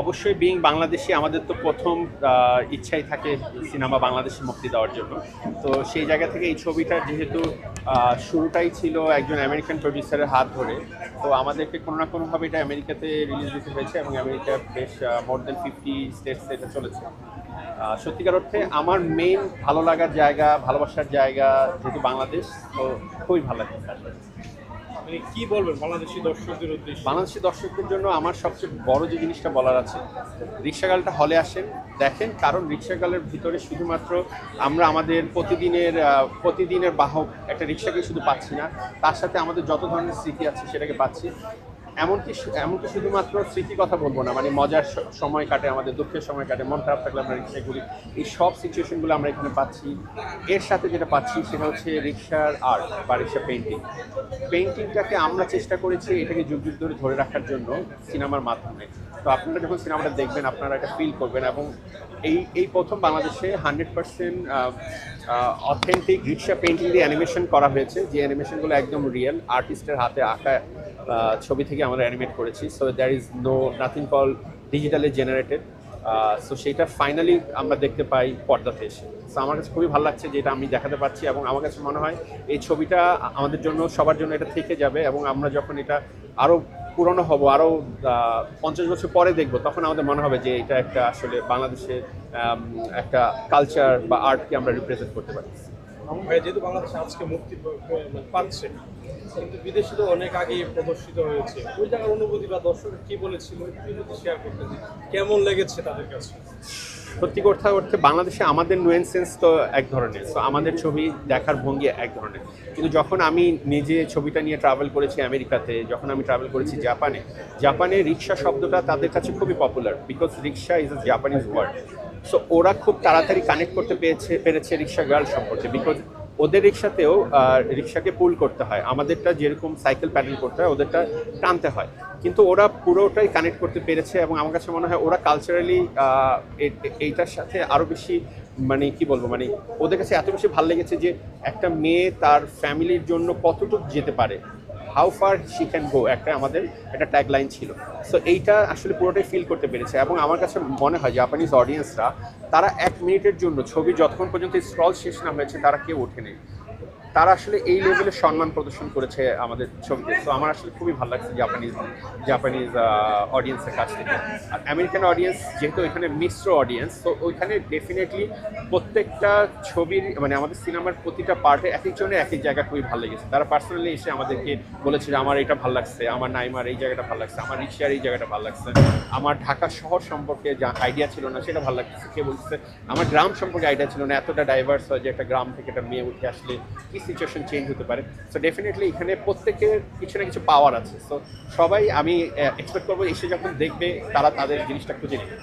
অবশ্যই বিং বাংলাদেশি আমাদের তো প্রথম ইচ্ছাই থাকে সিনেমা বাংলাদেশে মুক্তি দেওয়ার জন্য। তো সেই জায়গা থেকে এই ছবিটার যেহেতু শুরুটাই ছিল একজন আমেরিকান প্রডিউসারের হাত ধরে, তো আমাদেরকে কোনো না কোনোভাবে এটা আমেরিকাতে রিলিজ দিতে হয়েছে এবং আমেরিকা বেশ মোর দেন ফিফটি স্টেটসে এটা চলেছে। সত্যিকার অর্থে আমার মেইন ভালো লাগার জায়গা, ভালোবাসার জায়গা যেহেতু বাংলাদেশ, তো খুবই ভালো লাগে মানে কি বলবেন বাংলাদেশি দর্শকদের উদ্দেশ্যে? বাংলাদেশি দর্শকদের জন্য আমার সবচেয়ে বড় যে জিনিসটা বলার আছে, রিক্সাগালটা হলে আসেন, দেখেন, কারণ রিক্সাগালের ভিতরে শুধুমাত্র আমরা আমাদের প্রতিদিনের প্রতিদিনের বাহক একটা রিক্সাকে শুধু পাচ্ছি না, তার সাথে আমাদের যত ধরনের স্মৃতি আছে সেটাকে পাচ্ছি। এমনকি এমনকি শুধুমাত্র স্মৃতির কথা বলব না মানে মজার সময় কাটে, আমাদের দুঃখের সময় কাটে, মন খারাপ থাকলে আমরা রিক্সায় ঘুরি। এই সব সিচুয়েশনগুলো আমরা এখানে পাচ্ছি। এর সাথে যেটা পাচ্ছি সেটা হচ্ছে রিক্সার আর্ট বা রিক্সা পেন্টিং পেন্টিংটাকে আমরা চেষ্টা করেছি এটাকে যুগ যুগ ধরে ধরে রাখার জন্য সিনেমার মাধ্যমে। তো আপনারা যখন সিনেমাটা দেখবেন, আপনারা এটা ফিল করবেন এবং এই এই প্রথম বাংলাদেশে hundred percent authentic rickshaw painting দিয়ে অ্যানিমেশন করা হয়েছে। যে অ্যানিমেশনগুলো একদম রিয়েল আর্টিস্টের হাতে আঁকা ছবি থেকে আমরা অ্যানিমেট করেছি। So there is no nothing call digitally generated so সেইটা ফাইনালি আমরা দেখতে পাই পর্দাতে এসে। সো আমার কাছে খুবই ভালো লাগছে যে এটা আমি দেখাতে পারছি এবং আমার কাছে মনে হয় এই ছবিটা আমাদের জন্য, সবার জন্য এটা থেকে যাবে এবং আমরা যখন এটা আরও পুরনো হব আরও পঞ্চাশ বছর পরে দেখব, তখন আমাদের মনে হবে যে এটা একটা আসলে বাংলাদেশের একটা কালচার বা আর্টকে আমরা রিপ্রেজেন্ট করতে পারি যেহেতু বাংলাদেশে আজকে মুক্তি মানে পাচ্ছে বিদেশে অনেক আগে প্রদর্শিত হয়েছে। ওই জায়গার অনুভূতি বা দর্শক কি বলেছিল শেয়ার করতে কেমন লেগেছে তাদের কাছে? সত্যি কথা অর্থে বাংলাদেশে আমাদের সেন্স তো এক ধরনের। তো আমাদের ছবি দেখার ভঙ্গি এক ধরনের। কিন্তু যখন আমি নিজে ছবিটা নিয়ে ট্রাভেল করেছি আমেরিকাতে, যখন আমি ট্রাভেল করেছি জাপানে জাপানে রিক্সা শব্দটা তাদের কাছে খুবই popular because rickshaw is a Japanese word so ওরা খুব তাড়াতাড়ি কানেক্ট করতে পেরেছে পেরেছে রিক্সা গার্ল সম্পর্কে বিকজ ওদের রিক্সাতেও রিক্সাকে পুল করতে হয়। আমাদেরটা যেরকম সাইকেল প্যাডেল করতে হয়, ওদেরটা টানতে হয়। কিন্তু ওরা পুরোটাই কানেক্ট করতে পেরেছে এবং আমার কাছে মনে হয় ওরা কালচারালি এইটার সাথে আরও বেশি মানে কি বলব মানে ওদের কাছে এত বেশি ভালো লেগেছে যে একটা মেয়ে তার ফ্যামিলির জন্য কতটুকু যেতে পারে। How far she can go একটা আমাদের একটা ট্যাগলাইন ছিল। সো এইটা আসলে পুরোটাই ফিল করতে পেরেছে এবং আমার কাছে মনে হয় জাপানিজ অডিয়েন্সরা তারা এক মিনিটের জন্য ছবি যতক্ষণ পর্যন্ত স্ক্রল শেষ না হয়েছে, তারা কেউ ওঠেনি তারা আসলে এই লেভেলের সম্মান প্রদর্শন করেছে আমাদের ছবিতে। তো আমার আসলে খুবই ভালো লাগছে জাপানিজ জাপানিজ অডিয়েন্সের কাছ থেকে। আর আমেরিকান অডিয়েন্স যেহেতু এখানে মিশ্র অডিয়েন্স তো ওইখানে ডেফিনেটলি প্রত্যেকটা ছবির মানে আমাদের সিনেমার প্রতিটা পার্টে এক একজনের এক এক জায়গা খুবই ভালো লেগেছে। তারা পার্সোনালি এসে আমাদেরকে বলেছে যে, আমার এটা ভালো লাগছে, আমার নাইমার এই জায়গাটা ভালো লাগছে, আমার রিক্সার এই জায়গাটা ভালো লাগছে, আমার ঢাকা শহর সম্পর্কে যা আইডিয়া ছিল না, সেটা ভালো লাগছে। কে বলছে, আমার গ্রাম সম্পর্কে আইডিয়া ছিল না, এতটা ডাইভার্স হয় যে একটা গ্রাম থেকে একটা মেয়ে উঠে আসলে কি সিচুয়েশন চেঞ্জ হতে পারে। সো ডেফিনেটলি এখানে প্রত্যেকের কিছু না কিছু পাওয়ার আছে। সো সবাই আমি এক্সপেক্ট করব এসে যখন দেখবে তারা তাদের জিনিসটা খুঁজে নেবে।